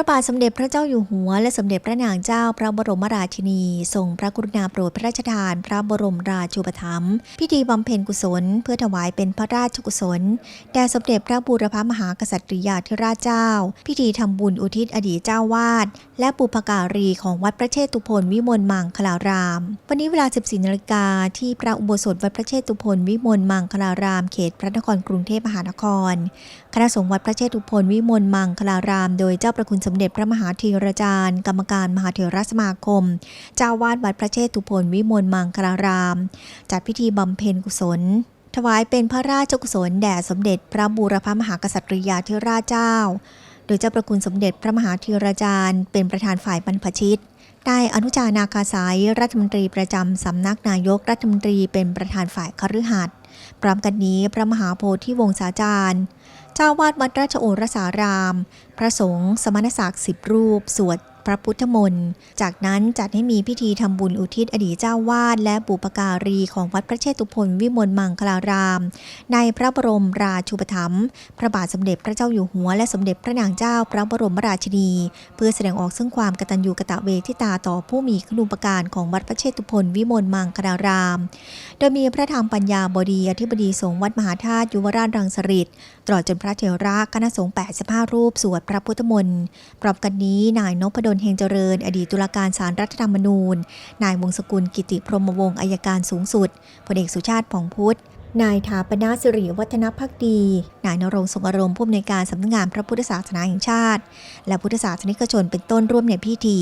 ระบาทสมเด็จพระเจ้าอยู่หัว และสมเด็จพระนางเจ้าพระบรมราชินี ทรงพระกรุณาโปรดพระราชทาน พระบรมราชูปถัมภ์พิธีบำเพ็ญกุศล เพื่อถวายเป็นพระราชกุศลแด่สมเด็จพระบูรพมหากษัตริยาธิราชเจ้า พิธีทำบุญอุทิศอดีตเจ้าวาด และปุพการีของวัดพระเชตุพนวิมลมังคลาราม วันนี้เวลา 14นาฬิกาที่พระอุโบสถวัดพระเชตุพนวิมลมังคลาราม เขตพระนครกรุงเทพมหานครคณะสงฆ์วัดพระเชตุพนวิมลมังคลาราม โดยเจ้าประคุณสมเด็จพระมหาธีรจารย์ กรรมการมหาเถรสมาคม เจ้าวาดวัดพระเชตุพนวิมลมังคลาราม จัดพิธีบำเพ็ญกุศล ถวายเป็นพระราชกุศลแด่สมเด็จพระบูรพมหากษัตริยาธิราชเจ้า โดยเจ้าประคุณสมเด็จพระมหาธีรจารย์ เป็นประธานฝ่ายบรรพชิตนายอนุจานาคาสายรัฐมนตรีประจำสำนักนายกรัฐมนตรีเป็นประธานฝ่ายคฤหัสถ์ พร้อมกันนี้พระมหาโพธิวงศาจารย์ เจ้าวาดวัดราชโอรสาราม พระสงฆ์สมณศักดิ์สิบรูป สวด พระพุทธมนต์ จากนั้นจัดให้มีพิธีทำบุญอุทิศอดีตเจ้าวาดและบุปการีของวัดพระเชตุพนวิมลมังคลาราม ในพระบรมราชูปถัมภ์พระบาทสมเด็จพระเจ้าอยู่หัวและสมเด็จพระนางเจ้าพระบรมราชินี เพื่อแสดงออกซึ่งความกตัญญูกตเวทิตาต่อผู้มีคุณูปการของวัดพระเชตุพนวิมลมังคลาราม โดยมีพระธรรมปัญญาบดีอธิบดีสงฆ์วัดมหาธาตุยุวราชรังสฤษฎร์ ลอดจนพระเถระคณะสงฆ์85 รูป สวดพระพุทธมนต์พร้อมกันนี้ นายนพดลเฮงเจริญ อดีตตุลาการศาลรัฐธรรมนูญ นายวงศกุลกิติพรหมวงศ์อายการสูงสุดพลเอกสุชาติผ่องพุทธนายถาปนาสิริวัฒนพักดี นายนรงทรงอารมณ์ผู้อำนวยการสำนักงานพระพุทธศาสนาแห่งชาติ และพุทธศาสนิกชนเป็นต้นร่วมในพิธี